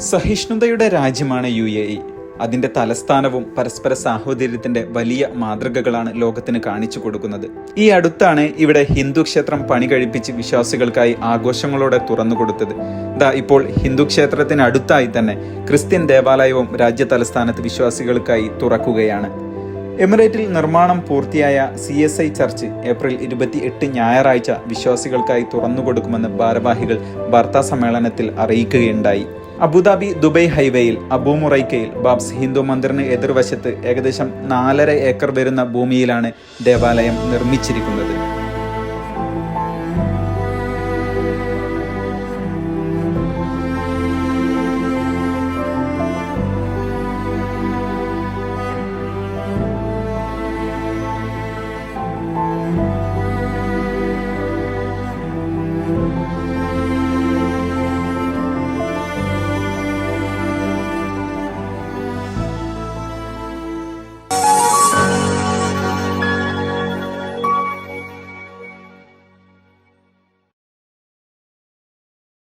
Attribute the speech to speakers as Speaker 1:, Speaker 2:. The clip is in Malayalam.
Speaker 1: സഹിഷ്ണുതയുടെ രാജ്യമാണ് യു എ ഇ. അതിന്റെ തലസ്ഥാനവും പരസ്പര സാഹോദര്യത്തിന്റെ വലിയ മാതൃകകളാണ് ലോകത്തിന് കാണിച്ചു കൊടുക്കുന്നത്. ഈ അടുത്താണ് ഇവിടെ ഹിന്ദു ക്ഷേത്രം പണി കഴിപ്പിച്ച് വിശ്വാസികൾക്കായി ആഘോഷങ്ങളോടെ തുറന്നു കൊടുത്തത്. ദാ ഇപ്പോൾ ഹിന്ദു ക്ഷേത്രത്തിന് അടുത്തായി തന്നെ ക്രിസ്ത്യൻ ദേവാലയവും രാജ്യ തലസ്ഥാനത്ത് വിശ്വാസികൾക്കായി തുറക്കുകയാണ്. എമിറേറ്റിൽ നിർമ്മാണം പൂർത്തിയായ C S I church April ഇരുപത്തി എട്ട് ഞായറാഴ്ച വിശ്വാസികൾക്കായി തുറന്നുകൊടുക്കുമെന്ന് ഭാരവാഹികൾ വാർത്താ സമ്മേളനത്തിൽ അറിയിക്കുകയുണ്ടായി. അബുദാബി ദുബൈ ഹൈവേയിൽ അബൂമുറൈക്കയിൽ ബാബ്സ് ഹിന്ദു മന്ദിറിന് എതിർവശത്ത് ഏകദേശം നാലര ഏക്കർ വരുന്ന ഭൂമിയിലാണ് ദേവാലയം നിർമ്മിച്ചിരിക്കുന്നത്. thank you